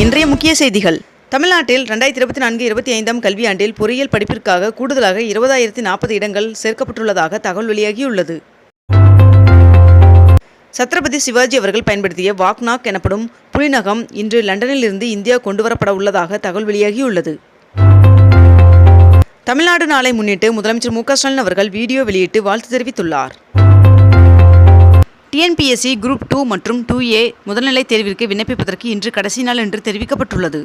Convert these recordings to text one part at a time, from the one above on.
இன்றைய முக்கிய செய்திகள். தமிழ்நாட்டில் ரெண்டாயிரத்தி இருபத்தி நான்கு இருபத்தி ஐந்தாம் கல்வியாண்டில் பொறியியல் படிப்பிற்காக கூடுதலாக இருபதாயிரத்தி நாற்பது இடங்கள் சேர்க்கப்பட்டுள்ளதாக தகவல் வெளியாகியுள்ளது. சத்ரபதி சிவாஜி அவர்கள் பயன்படுத்திய வாக்நாக் எனப்படும் புலிநகம் இன்று லண்டனில் இருந்து இந்தியா கொண்டுவரப்பட உள்ளதாக தகவல் வெளியாகியுள்ளது. தமிழ்நாடு நாளை முன்னிட்டு முதலமைச்சர் மு க ஸ்டாலின் அவர்கள் வீடியோ வெளியிட்டு வாழ்த்து தெரிவித்துள்ளார். டிஎன்பிஎஸ்சி குரூப் டூ மற்றும் டூ ஏ முதல்நிலை தேர்விற்கு விண்ணப்பிப்பதற்கு இன்று கடைசி நாள் என்று தெரிவிக்கப்பட்டுள்ளது.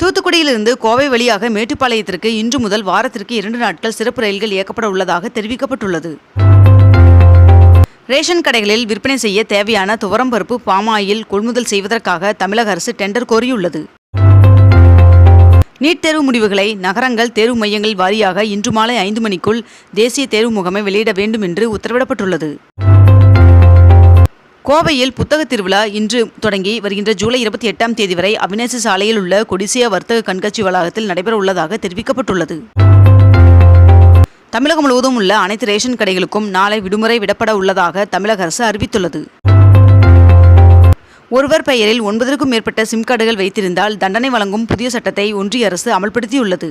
தூத்துக்குடியிலிருந்து கோவை வழியாக மேட்டுப்பாளையத்திற்கு இன்று முதல் வாரத்திற்கு இரண்டு நாட்கள் சிறப்பு ரயில்கள் இயக்கப்பட உள்ளதாக தெரிவிக்கப்பட்டுள்ளது. ரேஷன் கடைகளில் விற்பனை செய்ய தேவையான துவரம்பருப்பு பாமாயில் கொள்முதல் செய்வதற்காக தமிழக அரசு டெண்டர் கோரியுள்ளது. நீட் தேர்வு முடிவுகளை நகரங்கள் தேர்வு மையங்கள் வாரியாக இன்று மாலை ஐந்து மணிக்குள் தேசிய தேர்வு முகமை வெளியிட வேண்டும் என்று உத்தரவிடப்பட்டுள்ளது. கோவையில் புத்தக திருவிழா இன்று தொடங்கி வருகின்ற ஜூலை இருபத்தி எட்டாம் தேதி வரை அவினாசி சாலையில் உள்ள கொடிசியா வர்த்தக கண்காட்சி வளாகத்தில் நடைபெற உள்ளதாக தெரிவிக்கப்பட்டுள்ளது. தமிழகம் முழுவதும் உள்ள அனைத்து ரேஷன் கடைகளுக்கும் நாளை விடுமுறை விடப்பட உள்ளதாக தமிழக அரசு அறிவித்துள்ளது. ஒருவர் பெயரில் ஒன்பதற்கும் மேற்பட்ட சிம் கார்டுகள் வைத்திருந்தால் தண்டனை வழங்கும் புதிய சட்டத்தை ஒன்றிய அரசு அமல்படுத்தியுள்ளது.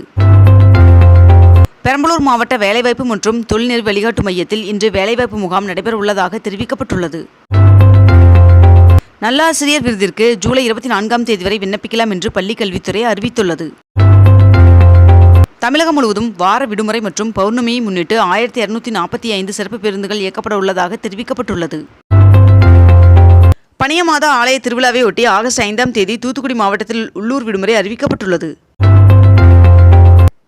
பெரம்பலூர் மாவட்ட வேலைவாய்ப்பு மற்றும் தொழில்நெறி வழிகாட்டு மையத்தில் இன்று வேலைவாய்ப்பு முகாம் நடைபெற உள்ளதாக தெரிவிக்கப்பட்டுள்ளது. நல்லாசிரியர் விருதிற்கு ஜூலை இருபத்தி நான்காம் தேதி வரை விண்ணப்பிக்கலாம் என்று பள்ளிக் கல்வித்துறை அறிவித்துள்ளது. தமிழகம் முழுவதும் வார விடுமுறை மற்றும் பௌர்ணமியை முன்னிட்டு ஆயிரத்தி இருநூத்தி நாற்பத்தி ஐந்து சிறப்பு பேருந்துகள் இயக்கப்பட உள்ளதாக தெரிவிக்கப்பட்டுள்ளது. பனியமாதா ஆலய திருவிழாவை ஒட்டி ஆகஸ்ட் ஐந்தாம் தேதி தூத்துக்குடி மாவட்டத்தில் உள்ளூர் விடுமுறை அறிவிக்கப்பட்டுள்ளது.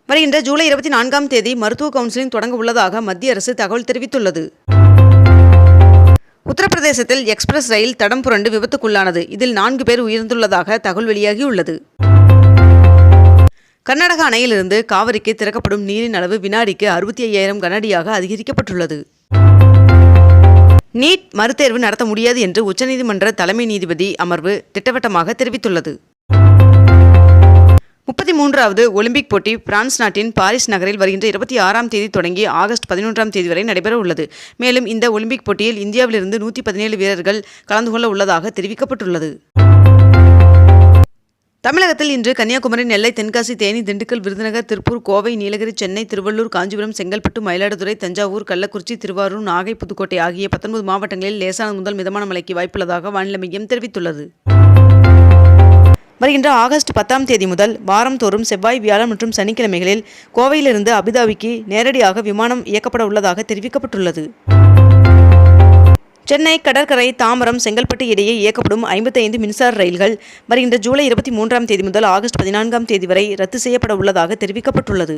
வருகின்ற ஜூலை இருபத்தி நான்காம் தேதி மருத்துவ கவுன்சிலிங் தொடங்க உள்ளதாக மத்திய அரசு தகவல் தெரிவித்துள்ளது. உத்தரப்பிரதேசத்தில் எக்ஸ்பிரஸ் ரயில் தடம் புரண்டு விபத்துக்குள்ளானது. இதில் நான்கு பேர் உயிர்ந்துள்ளதாக தகவல் வெளியாகியுள்ளது. கர்நாடக அணையிலிருந்து காவிரிக்கு திறக்கப்படும் நீரின் அளவு வினாடிக்கு அறுபத்தி ஐயாயிரம் கனஅடியாக அதிகரிக்கப்பட்டுள்ளது. நீட் மறுதேர்வு நடத்த முடியாது என்று உச்சநீதிமன்ற தலைமை நீதிபதி அமர்வு திட்டவட்டமாக தெரிவித்துள்ளது. முப்பத்தி மூன்றாவது ஒலிம்பிக் போட்டி பிரான்ஸ் நாட்டின் பாரிஸ் நகரில் வருகின்ற இருபத்தி ஆறாம் தேதி தொடங்கி ஆகஸ்ட் பதினொன்றாம் தேதி வரை நடைபெற உள்ளது. மேலும் இந்த ஒலிம்பிக் போட்டியில் இந்தியாவிலிருந்து நூற்றி பதினேழு வீரர்கள் கலந்து கொள்ள உள்ளதாக தெரிவிக்கப்பட்டுள்ளது. தமிழகத்தில் இன்று கன்னியாகுமரி நெல்லை தென்காசி தேனி திண்டுக்கல் விருதுநகர் திருப்பூர் கோவை நீலகிரி சென்னை திருவள்ளூர் காஞ்சிபுரம் செங்கல்பட்டு மயிலாடுதுறை தஞ்சாவூர் கள்ளக்குறிச்சி திருவாரூர் நாகை புதுக்கோட்டை ஆகிய பத்தொன்பது மாவட்டங்களில் லேசானது முதல் மிதமான மழைக்கு வாய்ப்புள்ளதாக வானிலை மையம் தெரிவித்துள்ளது. வருகின்ற ஆகஸ்ட் பத்தாம் தேதி முதல் வாரந்தோறும் செவ்வாய் வியாழன் மற்றும் சனிக்கிழமைகளில் கோவையிலிருந்து அபுதாபிக்கு நேரடியாக விமானம் இயக்கப்பட உள்ளதாக தெரிவிக்கப்பட்டுள்ளது. சென்னை கடற்கரை தாம்பரம் செங்கல்பட்டு இடையே இயக்கப்படும் ஐம்பத்தைந்து மின்சார ரயில்கள் வருகின்ற ஜூலை இருபத்தி மூன்றாம் தேதி முதல் ஆகஸ்ட் பதினான்காம் தேதி வரை ரத்து செய்யப்பட உள்ளதாக தெரிவிக்கப்பட்டுள்ளது.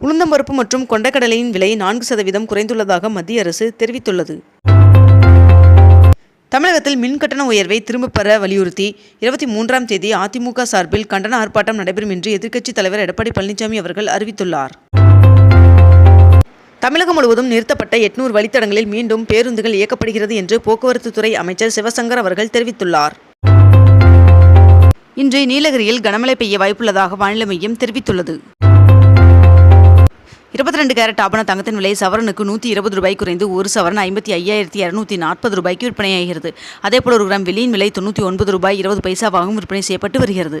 உளுந்தம்பருப்பு மற்றும் கொண்டக்கடலையின் விலை நான்கு சதவீதம் குறைந்துள்ளதாக மத்திய அரசு தெரிவித்துள்ளது. தமிழகத்தில் மின் கட்டண உயர்வை திரும்பப் பெற வலியுறுத்தி இருபத்தி மூன்றாம் தேதி அதிமுக சார்பில் கண்டன ஆர்ப்பாட்டம் நடைபெறும் என்று எதிர்க்கட்சித் தலைவர் எடப்பாடி பழனிசாமி அவர்கள் அறிவித்துள்ளார். தமிழகம் முழுவதும் நிறுத்தப்பட்ட எட்நூறு வழித்தடங்களில் மீண்டும் பேருந்துகள் இயக்கப்படுகிறது என்று போக்குவரத்து துறை அமைச்சர் சிவசங்கர் அவர்கள் தெரிவித்துள்ளார். இன்று நீலகிரியில் கனமழை பெய்ய வாய்ப்புள்ளதாக வானிலை மையம் தெரிவித்துள்ளது. இருபத்தி ரெண்டு கேரட் ஆபண தங்கத்தின் விலை சவரனுக்கு நூற்றி இருபது ரூபாய் குறைந்து ஒரு சவரன் ஐம்பத்தி ஐயாயிரத்தி இரநூத்தி நாற்பது ரூபாய்க்கு விற்பனையாகிறது. அதேபோல் ஒரு கிராம் வெளியின் விலை தொண்ணூற்றி ஒன்பது ரூபாய் இருபது பைசாவாகவும் விற்பனை செய்யப்பட்டு வருகிறது.